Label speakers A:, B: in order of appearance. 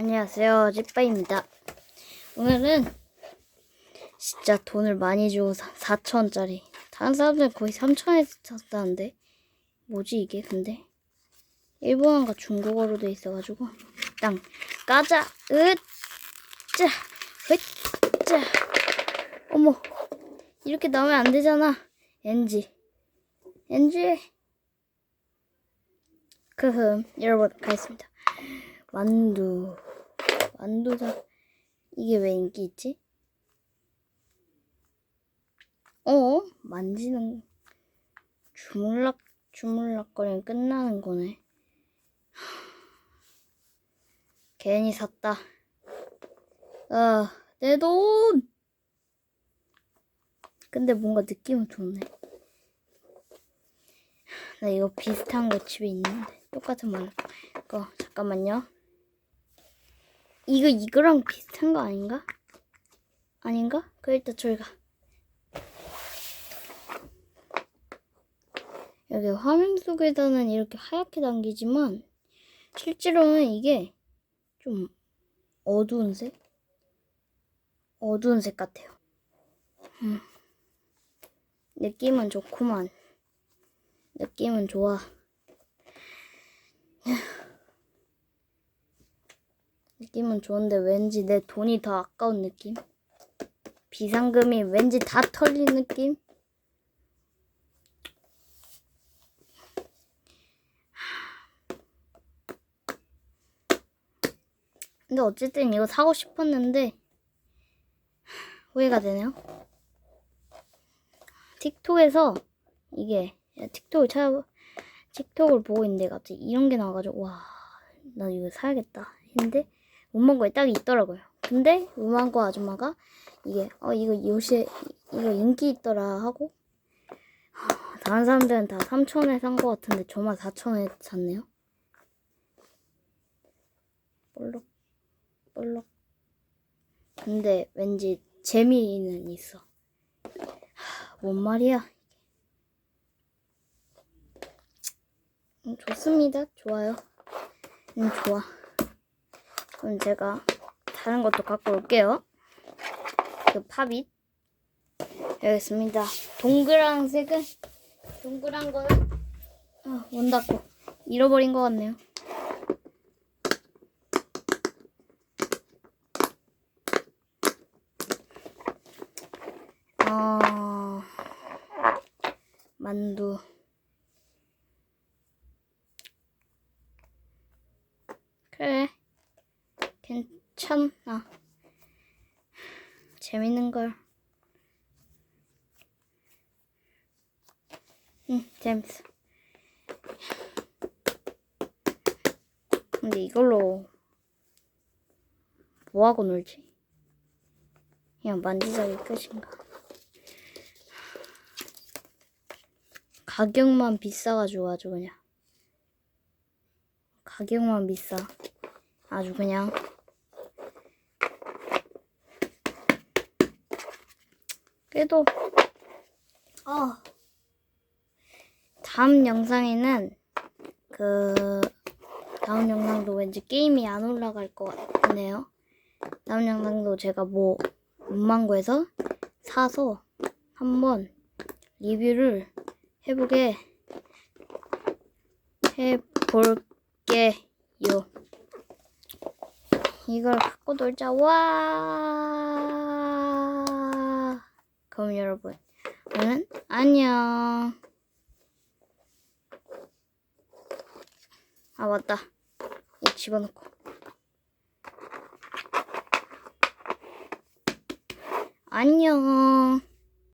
A: 안녕하세요. 찌빠입니다. 오늘은 진짜 돈을 많이 주고 4천원짜리. 다른 사람들은 거의 3천원에 샀다는데. 뭐지 이게 근데? 일본어가 중국어로 돼 있어가지고. 땅, 까자, 으, 짜, 으, 짜. 어머, 이렇게 나오면 안 되잖아. NG. NG. 크흠, 열어보도록 하겠습니다. 만두. 만두다. 이게 왜 인기 있지? 어? 만지는, 주물락, 주물락거리면 끝나는 거네. 괜히 샀다. 아, 내 돈! 근데 뭔가 느낌은 좋네. 나 이거 비슷한 거 집에 있는데. 똑같은 말. 거, 잠깐만요. 이거 이거랑 비슷한 거 아닌가? 아닌가? 그 일단 저희 가. 여기 화면 속에서는 이렇게 하얗게 당기지만 실제로는 이게 좀 어두운 색? 어두운 색 같아요. 음. 느낌은 좋구만. 느낌은 좋아. 느낌은 좋은데 왠지 내 돈이 더 아까운 느낌? 비상금이 왠지 다 털린 느낌? 근데 어쨌든 이거 사고 싶었는데 후회가 되네요. 틱톡에서 이게 틱톡을 찾아 틱톡을 보고 있는데 갑자기 이런 게 나와가지고 와 나 이거 사야겠다 했는데 문방구에 딱 있더라고요. 근데 문방구 아줌마가 이게 어 이거 요새 이거 인기 있더라 하고 하, 다른 사람들은 다 3천원에 산것 같은데 저만 4천원에 샀네요. 볼록 볼록 근데 왠지 재미는 있어. 하, 뭔 말이야? 음, 좋습니다. 좋아요. 음, 좋아. 그럼 제가 다른 것도 갖고 올게요. 그 팝잇. 여기 있습니다. 동그란 색은, 동그란 거는, 아, 문 닫고. 잃어버린 것 같네요. 어, 만두. 그래. 괜찮아. 재밌는 걸. 응, 재밌어. 근데 이걸로 뭐하고 놀지? 그냥 만지작이 끝인가? 가격만 비싸가지고 아주 그냥. 가격만 비싸. 아주 그냥. 그래도, 어. 다음 영상에는, 그, 다음 영상도 왠지 게임이 안 올라갈 것 같네요. 다음 영상도 제가 뭐, 문망구에서 사서 한번 리뷰를 해보게, 해볼게요. 이걸 갖고 놀자. 와. 그럼 여러분, 오늘 안녕. 아 맞다. 이 집어넣고. 안녕.